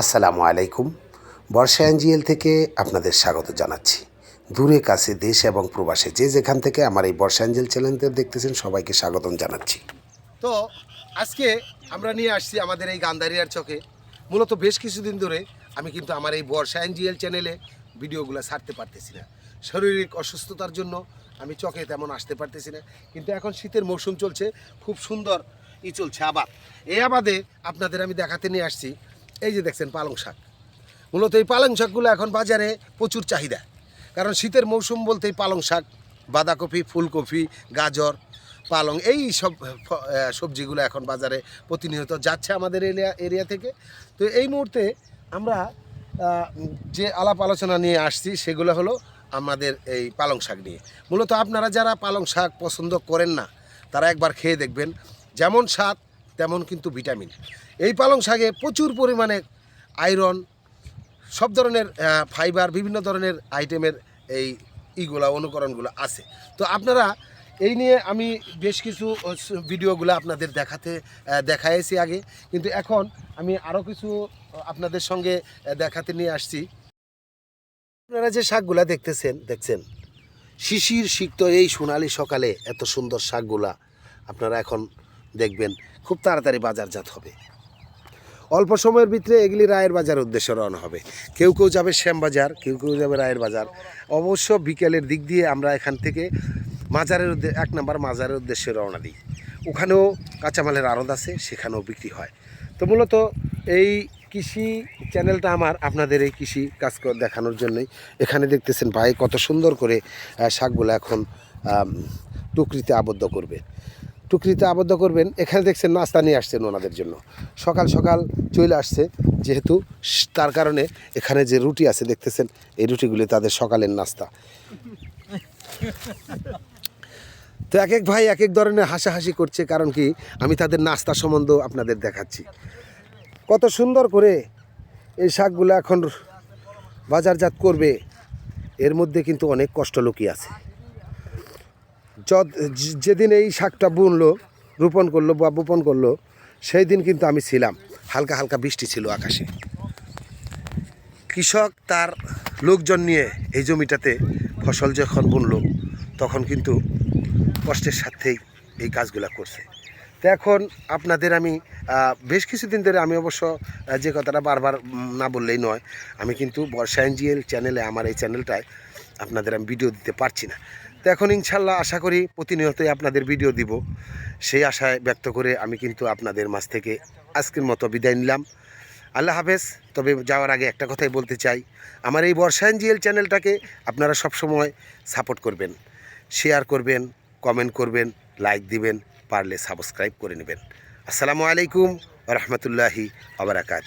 আসসালামু আলাইকুম। বর্ষা এনজিএল থেকে আপনাদের স্বাগত জানাচ্ছি। দূরে, কাছে, দেশ এবং প্রবাসে যে যেখান থেকে আমার এই বর্ষা এঞ্জেল চ্যানেলতে দেখতেছেন সবাইকে স্বাগতম জানাচ্ছি। তো আজকে আমরা নিয়ে আসছি আমাদের এই গান্ধারিয়ার চকে। মূলত বেশ কিছুদিন ধরে আমি কিন্তু আমার এই বর্ষা এনজিএল চ্যানেলে ভিডিওগুলো ছাড়তে পারতেছি না। শারীরিক অসুস্থতার জন্য আমি চকে তেমন আসতে পারতেছি না। কিন্তু এখন শীতের মৌসুম চলছে, খুব সুন্দর ই চলছে আবাদ। এই আবাদে আপনাদের আমি দেখাতে নিয়ে আসছি এই যে দেখছেন পালং শাক। মূলত এই পালং শাকগুলো এখন বাজারে প্রচুর চাহিদা। কারণ শীতের মৌসুম বলতেই পালং শাক, বাঁধাকপি, ফুলকপি, গাজর, পালং এই সব সবজিগুলো এখন বাজারে প্রতিনিয়ত যাচ্ছে আমাদের এরিয়া এরিয়া থেকে। তো এই মুহূর্তে আমরা যে আলাপ আলোচনা নিয়ে আসছি সেগুলো হলো আমাদের এই পালং শাক নিয়ে। মূলত আপনারা যারা পালং শাক পছন্দ করেন না, তারা একবার খেয়ে দেখবেন। যেমন স্বাদ তেমন কিন্তু ভিটামিন। এই পালং শাকে প্রচুর পরিমাণে আয়রন, সব ধরনের ফাইবার, বিভিন্ন ধরনের আইটেমের এই ইগুলা, অনুকরণগুলো আছে। তো আপনারা এই নিয়ে আমি বেশ কিছু ভিডিওগুলো আপনাদের দেখাতে দেখাইছি আগে। কিন্তু এখন আমি আরও কিছু আপনাদের সঙ্গে দেখাতে নিয়ে আসছি। আপনারা যে শাকগুলা দেখতেছেন, দেখছেন? শিশির সিক্ত এই সোনালি সকালে এত সুন্দর শাকগুলা আপনারা এখন দেখবেন। খুব তাড়াতাড়ি বাজারজাত হবে। অল্প সময়ের ভিতরে এগুলি রায়ের বাজার উদ্দেশ্যে রওনা হবে। কেউ কেউ যাবে শ্যামবাজার কেউ কেউ যাবে রায়ের বাজার। অবশ্য বিকেলের দিক দিয়ে আমরা এখান থেকে মাজারের উদ্দে- এক নম্বর মাজারের উদ্দেশ্যে রওনা দিই। ওখানেও কাঁচামালের আড়ত আছে, সেখানেও বিক্রি হয়। তো মূলত এই কৃষি চ্যানেলটা আমার, আপনাদের এই কৃষি কাজ দেখানোর জন্যই। এখানে দেখতেছেন ভাই কত সুন্দর করে শাকগুলো এখন টুকরিতে আবদ্ধ করবে। টুকরিতে আবদ্ধ করবেন, এখানে দেখছেন নাস্তা নিয়ে আসছেন ওনাদের জন্য। সকাল সকাল চলে আসছে, যেহেতু তার কারণে এখানে যে রুটি আছে, দেখতেছেন, এই রুটিগুলি তাদের সকালের নাস্তা। তো এক এক ভাই এক এক ধরনের হাসাহাসি করছে, কারণ কি, আমি তাদের নাস্তা সম্বন্ধ আপনাদের দেখাচ্ছি। কত সুন্দর করে এই শাকগুলো এখন বাজারজাত করবে, এর মধ্যে কিন্তু অনেক কষ্ট লুকিয়ে আছে। যদ- যে- যেদিন এই শাকটা বুনলো, রোপণ করল বা বপন করল, সেই দিন কিন্তু আমি ছিলাম। হালকা হালকা বৃষ্টি ছিল আকাশে। কৃষক তার লোকজন নিয়ে এই জমিটাতে ফসল যখন বুনলো, তখন কিন্তু কষ্টের সাথেই এই কাজগুলো করছে। তো এখন আপনাদের আমি বেশ কিছুদিন ধরে আমি অবশ্য যে কথাটা বারবার না বললেই নয়, আমি কিন্তু বর্ষা এনজিএল চ্যানেলে, আমার এই চ্যানেলটায় আপনাদের আমি ভিডিও দিতে পারছি না। তো এখন ইনশাল্লাহ আশা করি প্রতিনিয়তই আপনাদের ভিডিও দিব। সেই আশায় ব্যক্ত করে আমি কিন্তু আপনাদের মাঝ থেকে আজকের মতো বিদায় নিলাম। আল্লাহ হাফেজ, তবে যাওয়ার আগে একটা কথাই বলতে চাই। আমার এই বর্ষা এনজিএল চ্যানেলটাকে আপনারা সবসময় সাপোর্ট করবেন। শেয়ার করবেন কমেন্ট করবেন লাইক দিবেন, পারলে সাবস্ক্রাইব করে নেবেন। আসসালামু আলাইকুম রহমতুল্লাহি আবরাকাত